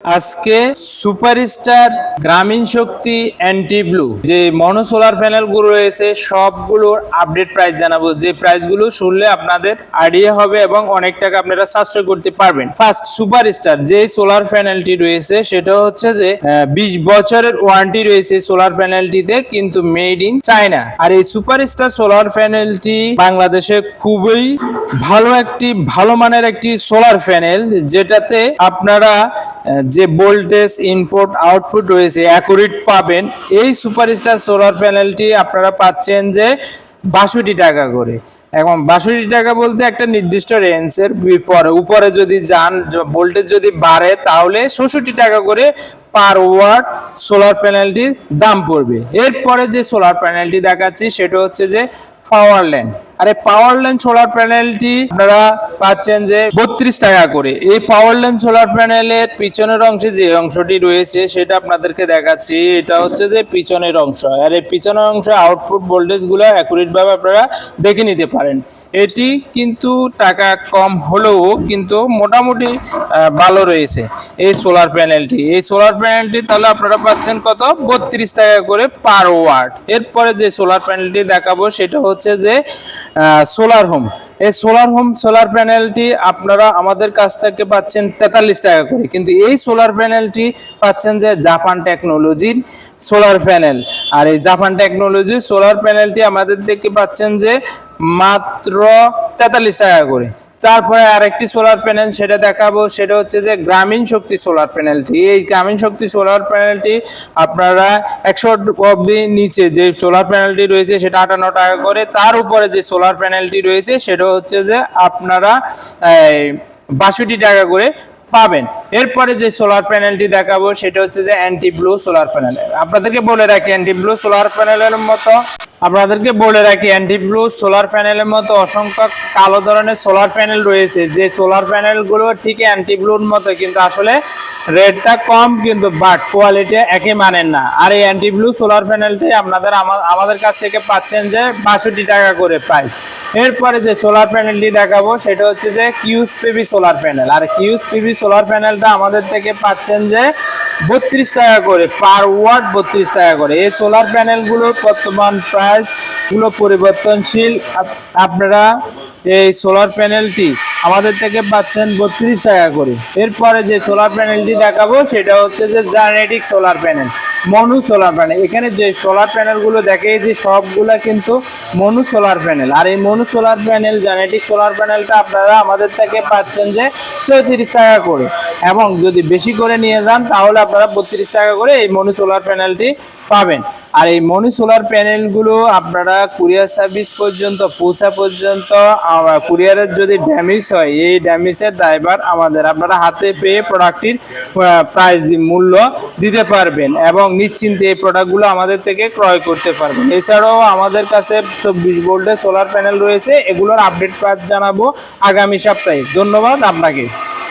আজকে সুপারস্টার গ্রামীণ শক্তি anti blue যে মনো সোলার প্যানেলগুলো রয়েছে, সবগুলোর আপডেট প্রাইস জানাব। যে প্রাইসগুলো শুনলে আপনাদের আইডিয়া হবে এবং অনেক টাকা আপনারা সাশ্রয় করতে পারবেন। ফার্স্ট সুপারস্টার, যে সোলার প্যানেলটি রয়েছে, সেটা হচ্ছে যে বিশ বছরের ওয়ারেন্টি রয়েছে সোলার প্যানেলটিতে কিন্তু মেড ইন চায়না আর এই সুপারস্টার সোলার প্যানেলটি বাংলাদেশে খুবই ভালো একটি, ভালো মানের একটি সোলার প্যানেল যেটাতে আপনারা যে ভোল্টেজ ইনপুট আউটপুট রয়েছে অ্যাকুরেট পাবেন। এই সুপারস্টার সোলার প্যানেলটি আপনারা পাচ্ছেন যে বাষট্টি টাকা করে। এখন বাষট্টি টাকা বলতে একটা নির্দিষ্ট রেঞ্জের উপরে উপরে যদি যান ভোল্টেজ যদি বাড়ে, তাহলে ষষট্টি টাকা করে পার ওয়াট সোলার প্যানেলটির দাম পড়বে। এরপরে যে সোলার প্যানেলটি দেখাচ্ছি, সেটা হচ্ছে যে পাওয়ার ল্যান্ড আর এই পাওয়ার ল্যান্ড সোলার প্যানেলটি আপনারা পাচ্ছেন যে বত্রিশ টাকা করে। এই পাওয়ার ল্যান্ড সোলার প্যানেলের পিছনের অংশে যে অংশটি রয়েছে, সেটা আপনাদেরকে দেখাচ্ছি। এটা হচ্ছে যে পিছনের অংশ। আর এই পিছনের অংশে আউটপুট ভোল্টেজগুলো গুলো অ্যাকুরেট ভাবে আপনারা দেখে নিতে পারেন। এটি কিন্তু টাকা কম হলেও কিন্তু মোটামুটি ভালো রয়েছে। এই সোলার প্যানেলটি এই সোলার প্যানেলটি তাহলে আপনারা পাচ্ছেন কত? বত্রিশ টাকা করে পার ওয়াট এরপরে যে সোলার প্যানেলটি দেখাবো, সেটা হচ্ছে যে সোলার হোম এই সোলার হোম সোলার প্যানেলটি আপনারা আমাদের কাছ থেকে পাচ্ছেন তেতাল্লিশ টাকা করে। কিন্তু এই সোলার প্যানেলটি পাচ্ছেন যে জাপান টেকনোলজির সোলার প্যানেল আর এই জাপান টেকনোলজি সোলার প্যানেলটি আমাদের থেকে পাচ্ছেন যে মাত্র তেতাল্লিশ টাকা করে। তারপরে আরেকটি সোলার প্যানেল সেটা দেখাবো, সেটা হচ্ছে যে গ্রামীণ শক্তি সোলার প্যানেলটি এই গ্রামীণ শক্তি সোলার প্যানেলটি আপনারা একশো অব্দি নিচে যে সোলার প্যানেলটি রয়েছে সেটা আটান্ন টাকা করে, তার উপরে যে সোলার প্যানেলটি রয়েছে সেটা হচ্ছে যে আপনারা বাষট্টি টাকা করে পাবেন। এরপরে যে সোলার প্যানেলটি দেখাবো, সেটা হচ্ছে যে অ্যান্টি ব্লু সোলার প্যানেল আপনাদেরকে বলে রাখি অ্যান্টি ব্লু সোলার প্যানেলের মতো, আপনাদেরকে বলে রাখি অ্যান্টি ব্লু সোলার প্যানেলের মতো অসংখ্য কালো ধরনের সোলার প্যানেল রয়েছে। যে সোলার প্যানেলগুলো ঠিক অ্যান্টি ব্লুর মতো, কিন্তু আসলে রেটটা কম, কিন্তু বাট কোয়ালিটি একই মানেন না। আর এই অ্যান্টি ব্লু সোলার প্যানেলটি আপনাদের আমাদের কাছ থেকে পাচ্ছেন যে বাষট্টি টাকা করে প্রাইস এরপরে যে সোলার প্যানেলটি দেখাবো, সেটা হচ্ছে যে কিউস পিভি সোলার প্যানেল আর কিউস পিভি সোলার প্যানেলটা আমাদের থেকে পাচ্ছেন যে বত্রিশ টাকা করে পার ওয়াট বত্রিশ টাকা করে। এই সোলার প্যানেলগুলোর বর্তমান প্রাইসগুলো পরিবর্তনশীল। আপ- আপনারা এই সোলার প্যানেলটি আমাদের থেকে পাচ্ছেন বত্রিশ টাকা করে। এরপরে যে সোলার প্যানেলটি দেখাবো, সেটা হচ্ছে যে জেনারেটিক solar panel Manu solar panel এখানে যে সোলার প্যানেলগুলো দেখিয়েছি সবগুলা কিন্তু মনু সোলার প্যানেল আর এই mono solar panel genetic solar প্যানেলটা আপনারা আমাদের থেকে পাচ্ছেন যে চৌত্রিশ টাকা করে। এবং যদি বেশি করে নিয়ে যান, তাহলে আপনারা বত্রিশ টাকা করে এই মনু সোলার প্যানেলটি পাবেন। আর এই মনি সোলার প্যানেলগুলো আপনারা কুরিয়ার সার্ভিস পর্যন্ত পৌঁছা পর্যন্ত কুরিয়ারের যদি ড্যামেজ হয়, এই ড্যামেজের দায়ভার আমাদের আপনারা হাতে পেয়ে প্রোডাক্টটির প্রাইস মূল্য দিতে পারবেন এবং নিশ্চিন্তে এই প্রোডাক্টগুলো আমাদের থেকে ক্রয় করতে পারবেন। এছাড়াও আমাদের কাছে চব্বিশ ভোল্টের সোলার প্যানেল রয়েছে, এগুলোর আপডেট প্রাইস জানাব আগামী সপ্তাহে। ধন্যবাদ আপনাকে।